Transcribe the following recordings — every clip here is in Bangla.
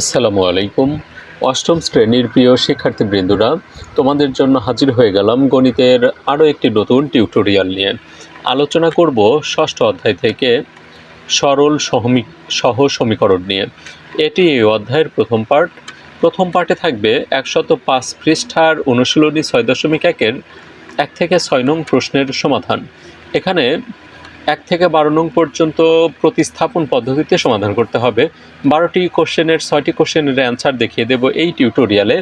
আসসালামু আলাইকুম। অষ্টম শ্রেণির প্রিয় শিক্ষার্থীবৃন্দরা, তোমাদের জন্য হাজির হয়ে গেলাম গণিতের আরও একটি নতুন টিউটোরিয়াল নিয়ে। আলোচনা করব ষষ্ঠ অধ্যায় থেকে সরল সহমি, সহ সমীকরণ নিয়ে। এটি এই অধ্যায়ের প্রথম পার্ট প্রথম পার্টে থাকবে একশত পাঁচ পৃষ্ঠার অনুশীলনী ছয় দশমিক একের এক থেকে ছয় নং প্রশ্নের সমাধান। এখানে এক থেকে বারো নং পর্যন্ত প্রতিস্থাপন পদ্ধতিতে সমাধান করতে হবে। বারোটি কোশ্চেনের, ছয়টি কোশ্চেনের অ্যান্সার দেখিয়ে দেব এই টিউটোরিয়ালে।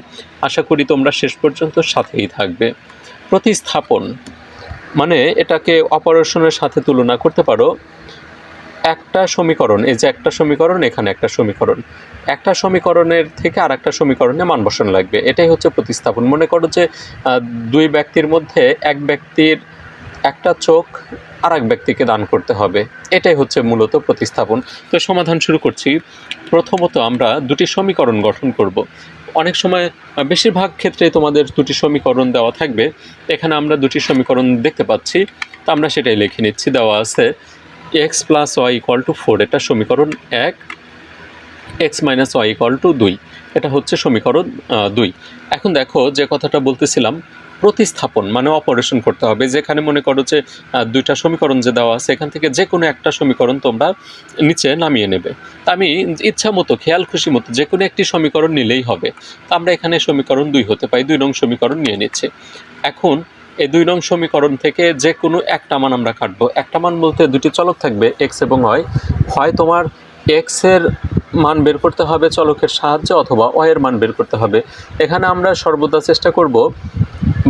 আশা করি তোমরা শেষ পর্যন্ত সাথেই থাকবে। প্রতিস্থাপন মানে এটাকে অপারেশনের সাথে তুলনা করতে পারো। একটা সমীকরণ, এই যে একটা সমীকরণ, এখানে একটা সমীকরণ। একটা সমীকরণের থেকে আর একটা সমীকরণে মান বসানো লাগবে। এটাই হচ্ছে প্রতিস্থাপন। মনে করো যে দুই ব্যক্তির মধ্যে এক ব্যক্তির একটা চোখ আর এক ব্যক্তিকে দান করতে হবে। এটাই হচ্ছে মূলত প্রতিস্থাপন। তো সমাধান শুরু করছি। প্রথমত আমরা দুটি সমীকরণ গঠন করব। অনেক সময় বেশিরভাগ ক্ষেত্রে তোমাদের দুটি সমীকরণ দেওয়া থাকবে। এখানে আমরা দুটি সমীকরণ দেখতে পাচ্ছি। তো আমরা সেটাই লিখে নিচ্ছি। দেওয়া আছে X plus Y equal to four এটা সমীকরণ এক। X minus Y equal to দুই। এটা হচ্ছে সমীকরণ দুই। এখন দেখো যে কথাটা বলতেছিলাম। প্রতিস্থাপন মানে অপারেশন করতে হবে। যেখানে মনে করো যে দুইটা সমীকরণ যে দেওয়া আছে, এখান থেকে যে কোনো একটা সমীকরণ তোমরা নিচে নামিয়ে নেবে। আমি ইচ্ছা মতো, খেয়াল খুশি মতো যে কোনো একটি সমীকরণ নিলেই হবে। আমরা এখানে সমীকরণ দুই হতে পাই দুই নং সমীকরণ নিয়ে নিচ্ছি। এখন এই দুই নং সমীকরণ থেকে যে কোনো একটা মান আমরা কাটবো। একটা মান বলতে দুটি চলক থাকবে এক্স এবং ওয়াই হয় তোমার এক্সের মান বের করতে হবে চলকের সাহায্যে অথবা ওয়ের মান বের করতে হবে। এখানে আমরা সর্বদা চেষ্টা করব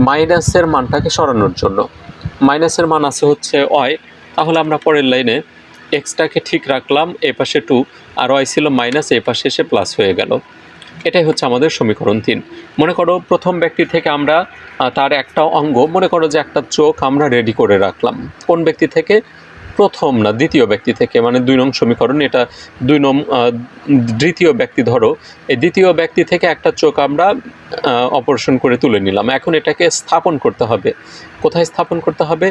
মাইনাসের মানটাকে সরানোর জন্য। মাইনাসের মান আছে হচ্ছে ওয়াই তাহলে আমরা পরের লাইনে এক্সটাকে ঠিক রাখলাম, এ পাশে টু আর ওয়াই ছিল মাইনাস এ পাশে এসে প্লাস হয়ে গেল। এটাই হচ্ছে আমাদের সমীকরণ তিন। মনে করো প্রথম ব্যক্তি থেকে আমরা তার একটা অঙ্গ, মনে করো যে একটা চোখ আমরা রেডি করে রাখলাম। কোন ব্যক্তি থেকে? প্রথম না, দ্বিতীয় ব্যক্তি থেকে মানে দুই নং সমীকরণ, এটা দুই নং দ্বিতীয় ব্যক্তি ধরো, এই দ্বিতীয় ব্যক্তি থেকে একটা চোখ আমরা অপারেশন করে তুলে নিলাম। এখন এটাকে স্থাপন করতে হবে। কোথায় স্থাপন করতে হবে?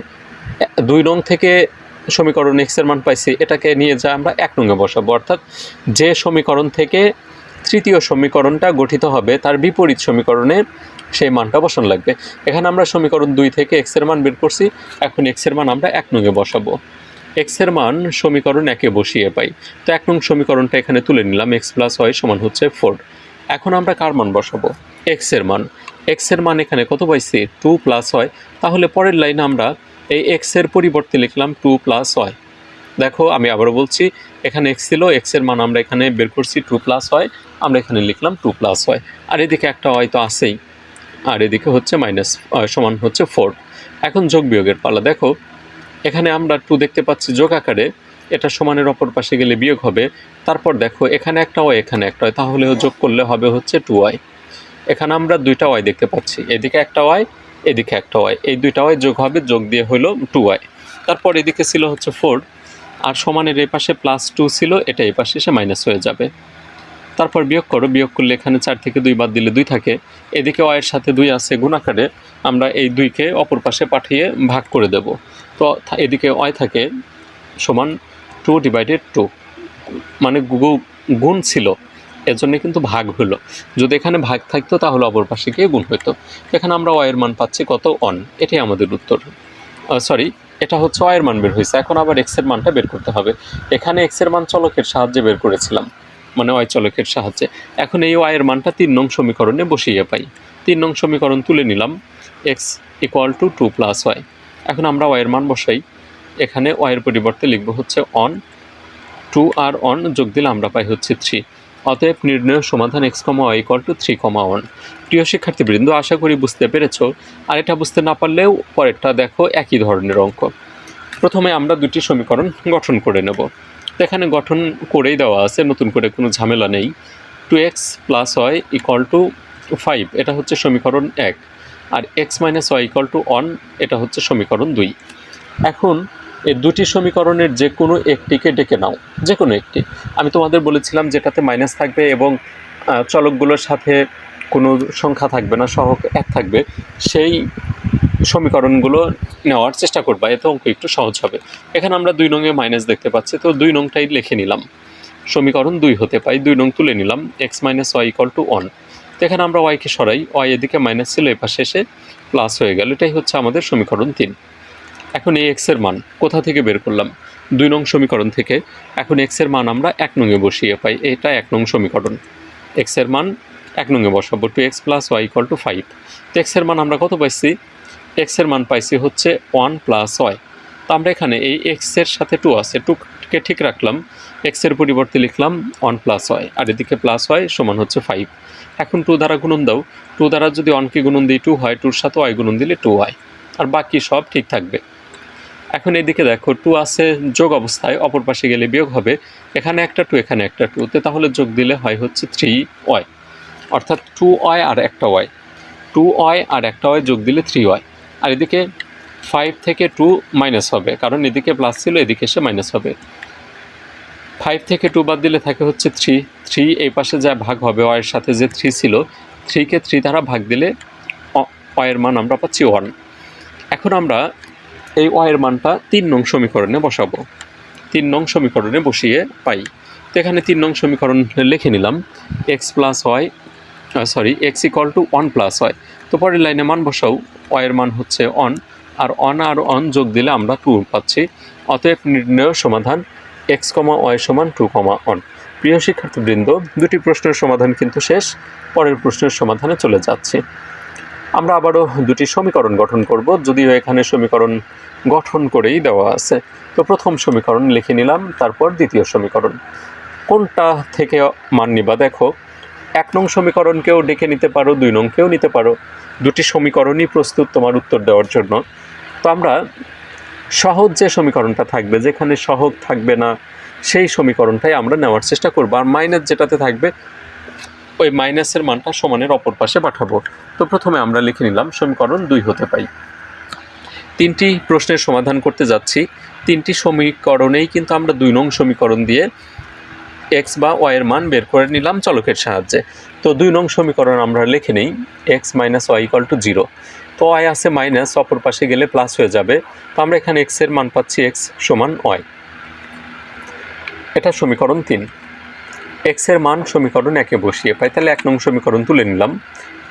দুই নং থেকে সমীকরণ এক্সের মান পাইছি, এটাকে নিয়ে যা আমরা এক নঙ্গে বসাবো। অর্থাৎ যে সমীকরণ থেকে তৃতীয় সমীকরণটা গঠিত হবে, তার বিপরীত সমীকরণে সেই মানটা বসানো লাগবে। এখানে আমরা সমীকরণ দুই থেকে এক্সের মান বের করছি, এখন এক্সের মান আমরা এক নঙ্গে বসাবো। এক্সের মান সমীকরণ একে বসিয়ে পাই। তো এক নং সমীকরণটা এখানে তুলে নিলাম এক্স প্লাস ওয়াই সমান হচ্ছে ফোর এখন আমরা কার মান বসাবো? এক্সের মান। এক্সের মান এখানে কত পাইছি? টু প্লাস হয় তাহলে পরের লাইনে আমরা এই এক্সের পরিবর্তে লিখলাম টু প্লাস ওয়াই দেখো, আমি আবারও বলছি, এখানে এক্স ছিল এক্সের মান আমরা এখানে বের করছি টু প্লাস হয় আমরা এখানে লিখলাম টু প্লাস হয় আর এদিকে একটা ওয়াই তো আছেই। আর এদিকে হচ্ছে মাইনাস সমান হচ্ছে ফোর এখন যোগ বিয়োগের পালা। দেখো এখানে আমরা টু দেখতে পাচ্ছি যোগ আকারে, এটা সমানের অপর পাশে গেলে বিয়োগ হবে। তারপর দেখো, এখানে একটা ওয়াই এখানে একটা ওয়াই তাহলে যোগ করলে হবে হচ্ছে টু ওয়াই এখানে আমরা দুইটা ওয়াই দেখতে পাচ্ছি, এদিকে একটা ওয়াই এদিকে একটা ওয়াই এই দুইটা ওয়াই যোগ হবে, যোগ দিয়ে হলো টু ওয়াই তারপর এদিকে ছিল হচ্ছে ফোর আর সমানের এই পাশে প্লাস টু ছিল, এটা এই পাশে এসে মাইনাস হয়ে যাবে। তারপর বিয়োগ করো, বিয়োগ করলে এখানে চার থেকে দুই বাদ দিলে দুই থাকে। এদিকে ওয়ের সাথে দুই আছে গুণাকারে, আমরা এই দুইকে অপর পাশে পাঠিয়ে ভাগ করে দেব। তো এদিকে ওয়াই থাকে সমান টু ডিভাইডেড টু মানে গু- গুণ ছিল এর জন্য কিন্তু ভাগ হলো। যদি এখানে ভাগ থাকতো, তাহলে অপর পাশে গিয়ে গুণ হতো এখানে আমরা ওয়ের মান পাচ্ছি কত? অন এটাই আমাদের উত্তর। সরি এটা হচ্ছে ওয়ের মান বের হয়েছে এখন আবার এক্সের মানটা বের করতে হবে। এখানে এক্সের মান চলকের সাহায্যে বের করেছিলাম। মানে ওয়াই চলকের সাহায্যে। এখন এই ওয়াইয়ের মানটা তিন নং সমীকরণে বসিয়ে পাই। তিন নং সমীকরণ তুলে নিলাম X equal to two plus Y এখন আমরা ওয়াইয়ের মান বসাই। এখানে ওয়াইয়ের পরিবর্তে লিখব হচ্ছে অন টু আর অন যোগ দিলে আমরা পাই হচ্ছে থ্রি অতএব নির্ণয় সমাধান X comma Y equal to three comma one প্রিয় শিক্ষার্থীবৃন্দ, আশা করি বুঝতে পেরেছ। আর এটা বুঝতে না পারলেও পরেরটা দেখো একই ধরনের অঙ্ক। প্রথমে আমরা দুটি সমীকরণ গঠন করে নেব। এখানে গঠন করেই দেওয়া আছে, নতুন করে কোনো ঝামেলা নেই। Two X plus Y equal to five এটা হচ্ছে সমীকরণ এক। আর X minus Y equal to one এটা হচ্ছে সমীকরণ দুই। এখন এই দুটি সমীকরণের যে কোনো একটিকে ডেকে নাও, যে কোনো একটি। আমি তোমাদের বলেছিলাম যেটাতে মাইনাস থাকবে এবং চলকগুলোর সাথে কোনো সংখ্যা থাকবে না সহক এক থাকবে। সেই সমীকরণগুলো নেওয়ার চেষ্টা করবা, এতে অঙ্ক একটু সহজ হবে। এখানে আমরা দুই নঙে মাইনাস দেখতে পাচ্ছি, তো দুই নংটাই লিখে নিলাম। সমীকরণ দুই হতে পাই, দুই নং তুলে নিলাম X minus Y equal to one তো এখানে আমরা ওয়াইকে সরাই ওয়াই এদিকে মাইনাস ছিল, এপাশে এসে প্লাস হয়ে গেল, এটাই হচ্ছে আমাদের সমীকরণ তিন। এখন এই এক্সের মান, কোথা থেকে বের করলাম? দুই নং সমীকরণ থেকে, এখন এক্সের মান আমরা এক নংয়ে বসিয়ে পাই, এটা এক নং সমীকরণ। এক্সের মান এক নংয়ে বসাবো two X plus Y equal to five তো এক্সের মান আমরা কত পাইছি? এক্সের মান পাইছি হচ্ছে ওয়ান প্লাস ওয়াই তো আমরা এখানে এই এক্সের সাথে টু আছে টুকে ঠিক রাখলাম এক্সের পরিবর্তে লিখলাম ওয়ান প্লাস ওয়াই আর এদিকে প্লাস ওয়াই সমান হচ্ছে ফাইভ এখন টু দ্বারা গুণন দাও টু দ্বারা যদি ওয়ানকে গুণন দিই টু হয় টুর সাথে ওয়াই গুণন দিলে টু ওয়াই আর বাকি সব ঠিক থাকবে। এখন এদিকে দেখো টু আছে যোগ অবস্থায়, অপর পাশে গেলে বিয়োগ হবে, এখানে একটা টু এখানে একটা টু তে তাহলে যোগ দিলে হয় হচ্ছে থ্রি ওয়াই অর্থাৎ টু ওয়াই আর একটা ওয়াই টু ওয়াই আর একটা ওয়াই যোগ দিলে থ্রি ওয়াই আর এদিকে ফাইভ থেকে টু মাইনাস হবে। কারণ এদিকে প্লাস ছিল, এদিকে এসে মাইনাস হবে। ফাইভ থেকে টু বাদ দিলে থাকে হচ্ছে থ্রি থ্রি এই পাশে যা ভাগ হবে ওয়ের সাথে যে থ্রি ছিল থ্রিকে থ্রি দ্বারা ভাগ দিলে ওয়ের মান আমরা পাচ্ছি ওয়ান এখন আমরা এই ওয়ের মানটা তিন নং সমীকরণে বসাবো। তিন নং সমীকরণে বসিয়ে পাই। তো এখানে তিন নং সমীকরণ লিখে নিলাম। X plus Y sorry X equal to one plus Y তো পরের লাইনে মান বসাও। ওয়ের মান হচ্ছে অন আর অন আর অন যোগ দিলে আমরা টু পাচ্ছি। অতএব নির্ণয় সমাধান এক্স কমা ওয়াই সমান টু কমা অন প্রিয় শিক্ষার্থীবৃন্দ, দুটি প্রশ্নের সমাধান কিন্তু শেষ, পরের প্রশ্নের সমাধানে চলে যাচ্ছি। আমরা আবারও দুটি সমীকরণ গঠন করব, যদিও এখানে সমীকরণ গঠন করেই দেওয়া আছে। তো প্রথম সমীকরণ লিখে নিলাম, তারপর দ্বিতীয় সমীকরণ। কোনটা থেকে মান নিবা দেখো। এক নং সমীকরণকেও ডেকে নিতে পারো, দুই নংকেও নিতে পারো। দুটি সমীকরণই প্রস্তুত তোমার উত্তর দেওয়ার জন্য। তো আমরা সহজ যে সমীকরণটা থাকবে, যেখানে সহজ থাকবে না, সেই সমীকরণটাই আমরা নেওয়ার চেষ্টা করব। আর মাইনাস যেটাতে থাকবে, ওই মাইনাসের মানটা সমানের অপর পাশে পাঠাবো। তো প্রথমে আমরা লিখে নিলাম, সমীকরণ দুই হতে পাই। তিনটি প্রশ্নের সমাধান করতে যাচ্ছি। তিনটি সমীকরণেই কিন্তু আমরা দুই নং সমীকরণ দিয়ে এক্স বা ওয়াইয়ের মান বের করে নিলাম চলকের সাহায্যে। তো দুই নং সমীকরণ আমরা লিখে নিই, X minus Y equal to zero. তো ওয়াই আছে মাইনাস, অপর পাশে গেলে প্লাস হয়ে যাবে। তো আমরা এখানে এক্সের মান পাচ্ছি, এক্স সমান ওয়াই। এটা সমীকরণ তিন। এক্সের মান সমীকরণ একে বসিয়ে পাই। তাহলে এক নং সমীকরণ তুলে নিলাম।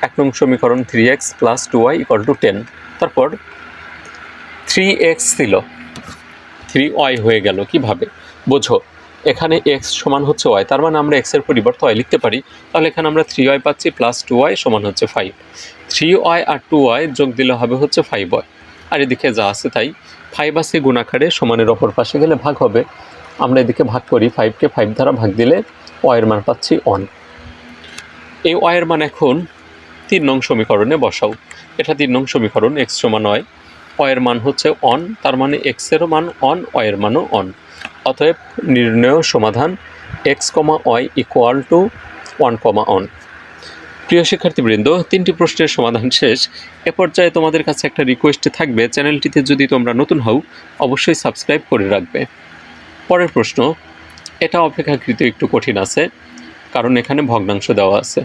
এক নং সমীকরণ three X plus two Y equal to ten তারপর থ্রি এক্স ছিল। থ্রি ওয়াই হয়ে গেল কীভাবে? বোঝো। এখানে এক্স সমান হচ্ছে ওয়াই তার মানে আমরা এক্সের পরিবর্তে ওয়াই লিখতে পারি। তাহলে এখানে আমরা থ্রি ওয়াই পাচ্ছি প্লাস টু ওয়াই সমান হচ্ছে ফাইভ থ্রি ওয়াই আর টু ওয়াই যোগ দিলে হবে হচ্ছে ফাইভ ওয়াই আর এদিকে যা আছে তাই। ফাইভ আছে গুণাকারে, সমানের অপর পাশে গেলে ভাগ হবে। আমরা এদিকে ভাগ করি ফাইভকে ফাইভ দ্বারা ভাগ দিলে ওয়ের মান পাচ্ছি অন এই ওয়ের মান এখন তিন নং সমীকরণে বসাও। এটা তিন নং সমীকরণ এক্স সমান ওয়াই ওয়ের মান হচ্ছে অন তার মানে এক্সেরও মান অন ওয়ের মানও অন অতএব নির্ণয় সমাধান X comma Y equal to one comma one প্রিয় শিক্ষার্থীবৃন্দ, তিনটি প্রশ্নের সমাধান শেষ। এ পর্যায়ে তোমাদের কাছে একটা রিকোয়েস্ট থাকবে। চ্যানেলটিতে যদি তোমরা নতুন হও, অবশ্যই সাবস্ক্রাইব করে রাখবে। পরের প্রশ্ন, এটা অপেক্ষাকৃত একটু কঠিন আছে, কারণ এখানে ভগ্নাংশ দেওয়া আছে।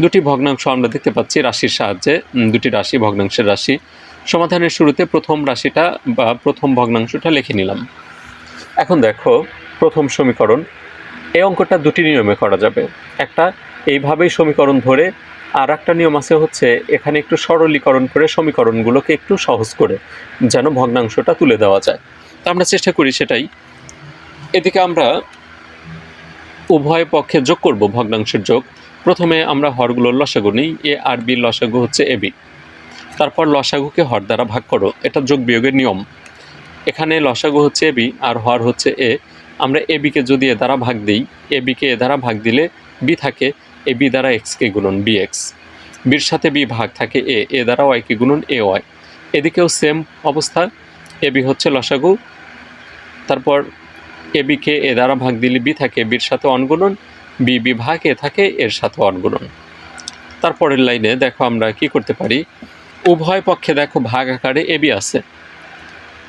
দুটি ভগ্নাংশ আমরা দেখতে পাচ্ছি রাশির সাহায্যে। দুটি রাশি ভগ্নাংশের রাশি। সমাধানের শুরুতে প্রথম রাশিটা বা প্রথম ভগ্নাংশটা লিখে নিলাম। এখন দেখো, প্রথম সমীকরণ। এই অঙ্কটা দুটি নিয়মে করা যাবে। একটা, এইভাবেই সমীকরণ ধরে আর একটা নিয়ম আছে হচ্ছে, এখানে একটু সরলীকরণ করে সমীকরণগুলোকে একটু সহজ করে, যেন ভগ্নাংশটা তুলে দেওয়া যায়। তা আমরা চেষ্টা করি সেটাই। এদিকে আমরা উভয় পক্ষে যোগ করব ভগ্নাংশের যোগ। প্রথমে আমরা হরগুলোর লসাগু নিই, এ আর বির লসাগু হচ্ছে এ বি। তারপর লসাগুকে হর দ্বারা ভাগ করো। এটা যোগ বিয়োগের নিয়ম। এখানে লসাগু হচ্ছে এ বি আর হর হচ্ছে এ। আমরা এ বিকে যদি এ দ্বারা ভাগ দিই, এ বিকে এ দ্বারা ভাগ দিলে বি থাকে, এ বি দ্বারা এক্সকে গুণন বি এক্স। বির সাথে বি ভাগ থাকে এ এ দ্বারা ওয়াইকে গুণন এ ওয়াই। এদিকেও সেম অবস্থা, এ বি হচ্ছে লসাগু। তারপর এ বিকে এ দ্বারা ভাগ দিলে বি থাকে, বির সাথে অনগুণন বি বি ভাগ এ থাকে, এর সাথে অনগুণন তারপরের লাইনে দেখো আমরা কি করতে পারি। উভয় পক্ষে দেখো ভাগ আকারে এবি আছে।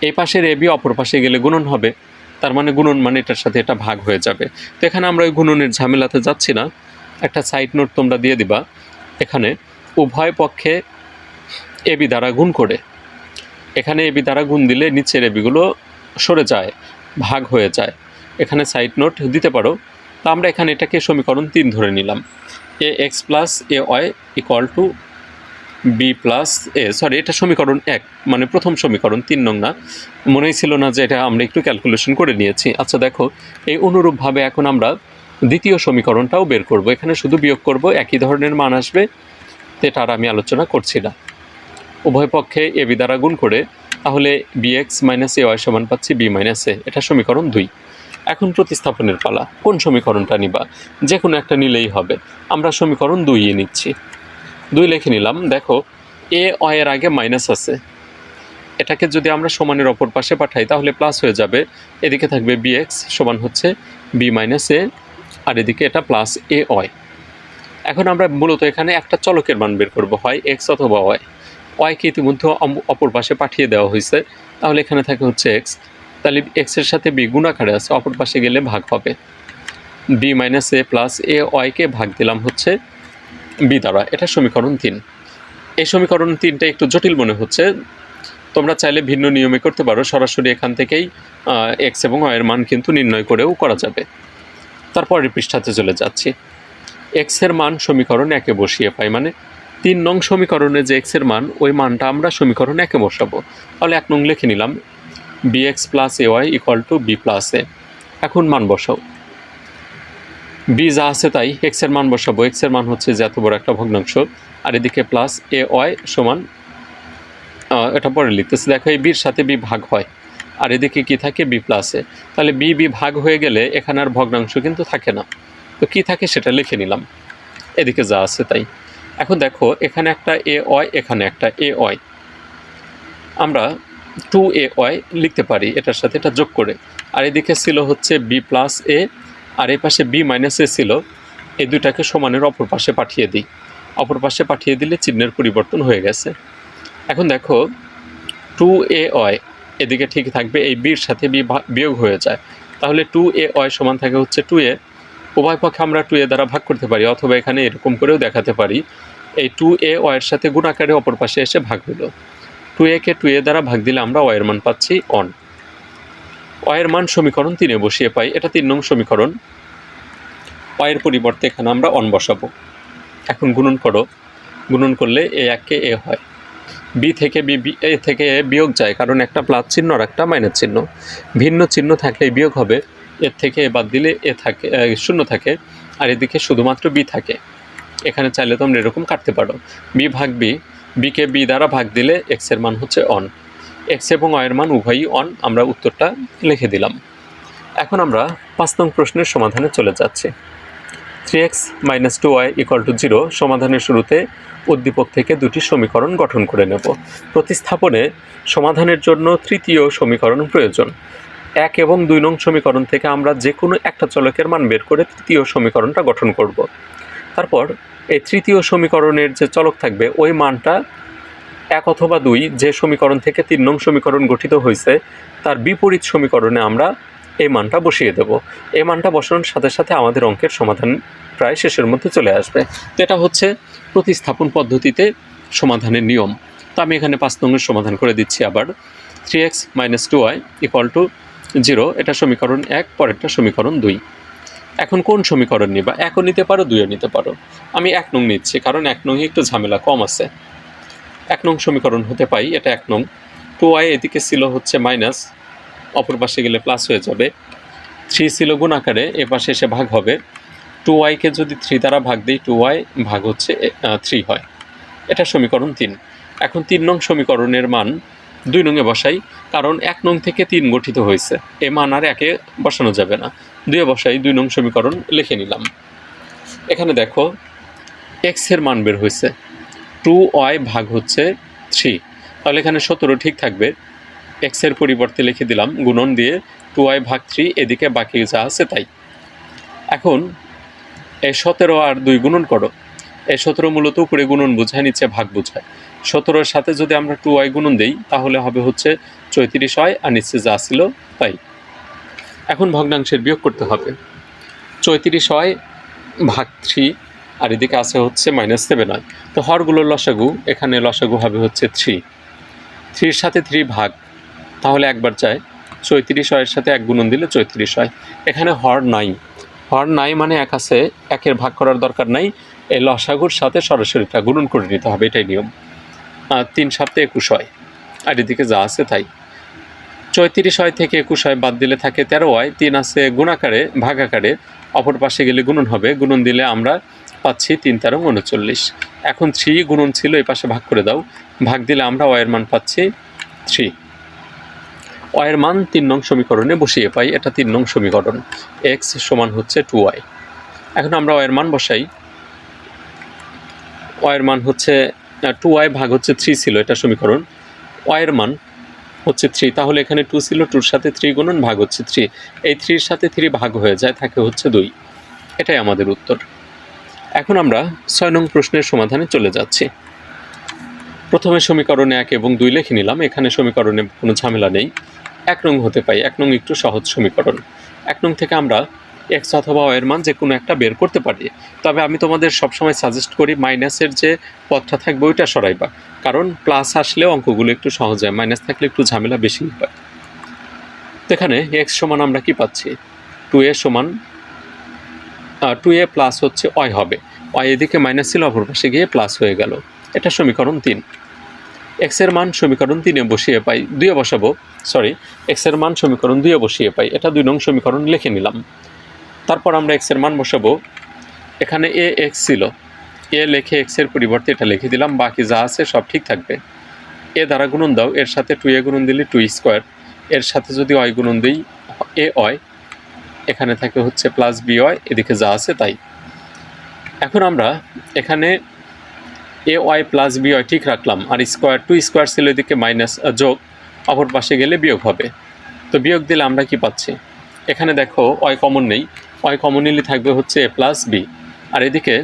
এই পাশের এবি অপর পাশে গেলে গুণন হবে। তার মানে গুণন মানে এটার সাথে এটা ভাগ হয়ে যাবে। তো এখানে আমরা ওই গুণনের ঝামেলাতে যাচ্ছি না। একটা সাইড নোট তোমরা দিয়ে দিবা। এখানে উভয় পক্ষে এবি দ্বারা গুণ করে। এখানে এবি দ্বারা গুণ দিলে নিচের এবিগুলো সরে যায়, ভাগ হয়ে যায়। এখানে সাইড নোট দিতে পারো। তা আমরা এখানে এটাকে সমীকরণ তিন ধরে নিলাম। A X plus A Y equal to B plus A sorry এটা সমীকরণ এক মানে প্রথম সমীকরণ, তিন নং না। মনেই ছিল না যে এটা আমরা একটু ক্যালকুলেশন করে নিয়েছি। আচ্ছা দেখো, এই অনুরূপভাবে এখন আমরা দ্বিতীয় সমীকরণটাও বের করব। এখানে শুধু বিয়োগ করব, একই ধরনের মান আসবে। এটা আর আমি আলোচনা করছি না। উভয় পক্ষে এ বি দ্বারা গুণ করে, তাহলে B X minus A Y সমান পাচ্ছি বি মাইনাস এ এটা সমীকরণ দুই। এখন প্রতিস্থাপনের পালা। কোন সমীকরণটা নিবা? যে কোনো একটা নিলেই হবে। আমরা সমীকরণ দুইয়ে নিচ্ছি। দুই লিখে নিলাম। দেখো, এ অয়ের আগে মাইনাস আছে। এটাকে যদি আমরা সমানের অপর পাশে পাঠাই, তাহলে প্লাস হয়ে যাবে। এদিকে থাকবে বি এক্স সমান হচ্ছে বি মাইনাস এ আর এদিকে এটা প্লাস এ অয় এখন আমরা মূলত এখানে একটা চলকের মান বের করব, হয় এক্স অথবা ওয়াই ওয়াইকে ইতিমধ্যে অপর পাশে পাঠিয়ে দেওয়া হয়েছে। তাহলে এখানে থাকে হচ্ছে এক্স তাহলে এক্সের সাথে বি গুণাকারে আছে, অপর পাশে গেলে ভাগ পাবে। B minus A plus A ওয়াইকে ভাগ দিলাম হচ্ছে বি দ্বারা, এটা সমীকরণ তিন। এই সমীকরণ তিনটা একটু জটিল মনে হচ্ছে। তোমরা চাইলে ভিন্ন নিয়মে করতে পারো, সরাসরি এখান থেকেই এক্স এবং ওয়ের মান কিন্তু নির্ণয় করেও করা যাবে। তারপরের পৃষ্ঠাতে চলে যাচ্ছি। এক্সের মান সমীকরণ একে বসিয়ে পাই মানে তিন নং সমীকরণে যে এক্সের মান, ওই মানটা আমরা সমীকরণ একে বসাবো। তাহলে এক নং লিখে নিলাম B X plus A Y equal to B plus A এখন মান বসাও। বি যা আছে তাই এক্সের মান বসাবো। এক্সের মান হচ্ছে যে এত বড় একটা ভগ্নাংশ। আর এদিকে প্লাস এ ওয়াই সমান এটা পরে লিখতেছে। দেখো, এই বির সাথে বি ভাগ হয়। আর এদিকে কি থাকে? বি প্লাসে তাহলে বি বি ভাগ হয়ে গেলে এখানে আর ভগ্নাংশ কিন্তু থাকে না। তো কি থাকে সেটা লিখে নিলাম। এদিকে যা আছে তাই। এখন দেখো, এখানে একটা এ ওয়াই এখানে একটা এ ওয়াই আমরা টু এ ওয়াই লিখতে পারি। এটার সাথে এটা যোগ করে। আর এদিকে ছিল হচ্ছে বি প্লাস এ আর এই পাশে বি মাইনাস এ ছিল, এই দুইটাকে সমানের অপর পাশে পাঠিয়ে দিই। অপর পাশে পাঠিয়ে দিলে চিহ্নের পরিবর্তন হয়ে গেছে। এখন দেখো টু এ ওয়াই এদিকে ঠিক থাকবে, এই বির সাথে বি বিয়োগ হয়ে যায়। তাহলে টু এ ওয়াই সমান থাকে হচ্ছে টু এ উভয় পক্ষে আমরা টু এ দ্বারা ভাগ করতে পারি, অথবা এখানে এরকম করেও দেখাতে পারি। এই টু এ ওয়ের সাথে গুণাকারে অপর পাশে এসে ভাগ হলো। টু এ কে টু এ দ্বারা ভাগ দিলে আমরা ওয়ের মান পাচ্ছি অন ওয়ের মান সমীকরণ তিনে বসিয়ে পাই, এটা তিন নং সমীকরণ। ওয়ের পরিবর্তে এখানে আমরা অন বসাবো। এখন গুণন করো। গুণন করলে এ এককে এ হয়। বি থেকে বি- এ থেকে এ বিয়োগ যায়, কারণ একটা প্লাস চিহ্ন আর একটা মাইনাস চিহ্ন। ভিন্ন চিহ্ন থাকলে বিয়োগ হবে এর থেকে এ বাদ দিলে এ থাকে শূন্য থাকে, আর এদিকে শুধুমাত্র বি থাকে। এখানে চাইলে তোমরা এরকম কাটতে পারো। বি ভাগ বি বিকে বি দ্বারা ভাগ দিলে এক্সের মান হচ্ছে অন এক্স এবং ওয়ের মান উভয়ই অন আমরা উত্তরটা লিখে দিলাম। এখন আমরা পাঁচ নং প্রশ্নের সমাধানে চলে যাচ্ছি। Three X minus two Y equal to zero সমাধানের শুরুতে উদ্দীপক থেকে দুটি সমীকরণ গঠন করে নেব। প্রতিস্থাপনে সমাধানের জন্য তৃতীয় সমীকরণ প্রয়োজন। এক এবং দুই নং সমীকরণ থেকে আমরা যে কোনো একটা চলকের মান বের করে তৃতীয় সমীকরণটা গঠন করব। তারপর এই তৃতীয় সমীকরণের যে চলক থাকবে, ওই মানটা এক অথবা দুই যে সমীকরণ থেকে তিন নং সমীকরণ গঠিত হয়েছে, তার বিপরীত সমীকরণে আমরা এই মানটা বসিয়ে দেব। এই মানটা বসানোর সাথে সাথে আমাদের অঙ্কের সমাধান প্রায় শেষের মধ্যে চলে আসবে। তো এটা হচ্ছে প্রতিস্থাপন পদ্ধতিতে সমাধানের নিয়ম। তো আমি এখানে পাঁচ নম্বরের সমাধান করে দিচ্ছি আবার। Three X minus two Y equal to zero, এটা সমীকরণ এক, পরেরটা সমীকরণ দুই। এখন কোন সমীকরণ নিবা? একও নিতে পারো, দুইও নিতে পারো। আমি এক নং নিচ্ছি, কারণ এক নং একটু ঝামেলা কম আছে। এক নং সমীকরণ হতে পাই, এটা এক নং। টু ওয়াই এদিকে ছিল হচ্ছে মাইনাস অপর পাশে গেলে প্লাস হয়ে যাবে। থ্রি ছিল গুণ আকারে, এ পাশে এসে ভাগ হবে। টু ওয়াইকে যদি থ্রি দ্বারা ভাগ দিই টু ওয়াই ভাগ হচ্ছে থ্রি হয়। এটা সমীকরণ তিন। এখন তিন নং সমীকরণের মান দুই নংয়ে বসাই, কারণ এক নং থেকে তিন গঠিত হয়েছে। এ মান আর একে বসানো যাবে না। দুয়ে বসাই, দুই নং সমীকরণ লিখে নিলাম। এখানে দেখো এক্সের মান বের হয়েছে। টু ওয়াই ভাগ হচ্ছে থ্রি। তাহলে এখানে সতেরো ঠিক থাকবে। এক্সের পরিবর্তে লিখে দিলাম গুণন দিয়ে টু ওয়াই ভাগ থ্রি, এদিকে বাকি যা আছে তাই। এখন এই সতেরো আর দুই গুণন করো। এই সতেরো মূলত উপরে গুণন বোঝায়, নিচে ভাগ বোঝায়। সতেরোর সাথে যদি আমরা টু ওয়াই গুণন দিই, তাহলে হবে হচ্ছে চৌত্রিশ হয় আর নিচে যা ছিল তাই। এখন ভগ্নাংশের বিয়োগ করতে হবে। চৌত্রিশ হয় ভাগ থ্রি আর এদিকে আছে হচ্ছে মাইনাস সেভেন হয় তো হরগুলোর লসাগু, এখানে লসাগু হবে হচ্ছে থ্রি থ্রির সাথে থ্রি ভাগ, তাহলে একবার যায় চৌত্রিশ অয়ের সাথে এক গুণন দিলে চৈত্রিশ হয়। এখানে হর নাই। হর নাই মানে এক আছে, একের ভাগ করার দরকার নাই। এই লসাগুর সাথে সরাসরিটা গুণন করে নিতে হবে, এটাই নিয়ম। তিন সপ্তাহে একুশ হয়। আর এদিকে যা আছে তাই। চৌত্রিশ হয় থেকে একুশ হয়, বাদ দিলে থাকে তেরো হয়। তিন আছে গুণাকারে, ভাগাকারে। অপর পাশে গেলে গুণন হবে। গুণন দিলে আমরা পাচ্ছি তিন তেরো উনচল্লিশ। এখন থ্রি গুণন ছিল, এই পাশে ভাগ করে দাও। ভাগ দিলে আমরা ওয়ের মান পাচ্ছি থ্রি ওয়ের মান তিন নং সমীকরণে বসিয়ে পাই, এটা তিন নং সমীকরণ। এক্স সমান হচ্ছে টু ওয়াই এখন আমরা ওয়ের মান বসাই। ওয়ের মান হচ্ছে টু ওয়াই ভাগ হচ্ছে থ্রি ছিল এটা সমীকরণ। ওয়ের মান হচ্ছে থ্রি তাহলে এখানে টু ছিল টুর সাথে থ্রি গুণন ভাগ হচ্ছে থ্রি এই থ্রির সাথে থ্রি ভাগ হয়ে যায়, থাকে হচ্ছে দুই। এটাই আমাদের উত্তর। এখন আমরা ছয় নং প্রশ্নের সমাধানে চলে যাচ্ছি। প্রথমে সমীকরণে এক এবং দুই লিখে নিলাম, এখানে সমীকরণে কোনো ঝামেলা নেই। এক নং হতে পাই, এক নং একটু সহজ সমীকরণ। এক নং থেকে আমরা এক্স অথবা ওয়ের মান যে কোনো একটা বের করতে পারি। তবে আমি তোমাদের সবসময় সাজেস্ট করি মাইনাসের যে পথটা থাকবে ওইটা সরাইবা। কারণ প্লাস আসলেও অঙ্কগুলো একটু সহজ হয় মাইনাস থাকলে একটু ঝামেলা বেশি হয়। এখানে এক্স সমান আমরা কি পাচ্ছি? টু এ সমান টু এ প্লাস হচ্ছে অয় হবে। অয় এদিকে মাইনাস ছিল, অপর পাশে গিয়ে প্লাস হয়ে গেল। এটা সমীকরণ তিন। এক্সের মান সমীকরণ তিনে বসিয়ে পাই দুইয়ে বসাবো সরি এক্সের মান সমীকরণ দুইয়ে বসিয়ে পাই। এটা দুই নং সমীকরণ লিখে নিলাম। তারপর আমরা এক্সের মান বসাবো। এখানে এ এক্স ছিল। এ লেখে এক্সের পরিবর্তে এটা লিখে দিলাম, বাকি যা আছে সব ঠিক থাকবে। এ দ্বারা গুণন দাও, এর সাথে টু এ গুণন দিলে টু স্কোয়ার এর সাথে যদি অয় গুণন দিই এ অয় এখানে থাকে হচ্ছে প্লাস বি অয় এদিকে যা আছে তাই। এখন আমরা এখানে A Y plus B Y ঠিক রাখলাম, আর স্কোয়ার টু স্কোয়ার ছিল এদিকে মাইনাস যোগ, অপর পাশে গেলে বিয়োগ হবে। তো বিয়োগ দিলে আমরা কি পাচ্ছি? এখানে দেখো ওয়াই কমন নেই ওয়াই কমন নিলে থাকবে হচ্ছে এ প্লাস বি আর এদিকে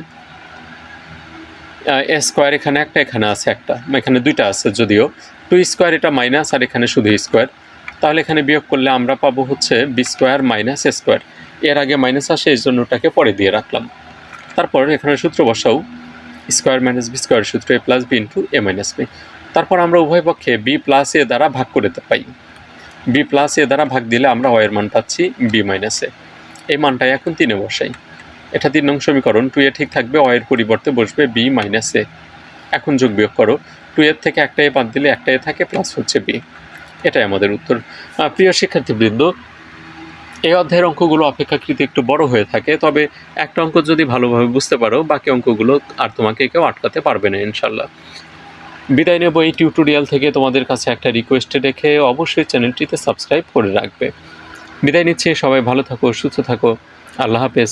এ স্কোয়ার এখানে একটা, এখানে আছে একটা, এখানে দুইটা আছে যদিও। টু স্কোয়ার এটা মাইনাস আর এখানে শুধু স্কোয়ার তাহলে এখানে বিয়োগ করলে আমরা পাবো হচ্ছে বি স্কোয়ার মাইনাস স্কোয়ার এর আগে মাইনাস আসে, এই জন্য ওটাকে পরে দিয়ে রাখলাম। তারপর এখানে সূত্র বসাও। স্কোয়ার মাইনাস বি স্কোয়ার সূত্র A plus B into A minus B তারপর আমরা উভয় পক্ষে বি প্লাস এ দ্বারা ভাগ করে পাই বি প্লাস এ দ্বারা ভাগ দিলে আমরা ওয়ের মান পাচ্ছি বি মাইনাস এ এই মানটাই এখন তিনে বসাই। এটা তিন নং সমীকরণ। টু এ ঠিক থাকবে ওয়ের পরিবর্তে বসবে বি মাইনাস এ এখন যোগ বিয়োগ করো। টু এর থেকে একটা এ বাদ দিলে একটা এ থাকে প্লাস হচ্ছে বি এটাই আমাদের উত্তর। প্রিয় শিক্ষার্থীবৃন্দ, এই অধ্যায়ের অঙ্কগুলো অপেক্ষাকৃত একটু বড় হয়ে থাকে, তবে একটা অঙ্ক যদি ভালোভাবে বুঝতে পারো, বাকি অঙ্কগুলো আর তোমাকে কেউ আটকাতে পারবে না ইনশাল্লাহ বিদায় নেব এই টিউটোরিয়াল থেকে। তোমাদের কাছে একটা রিকোয়েস্ট রেখে অবশ্যই চ্যানেলটিতে সাবস্ক্রাইব করে রাখবে। বিদায় নিচ্ছে, সবাই ভালো থাকো, সুস্থ থাকো। আল্লাহ হাফেজ।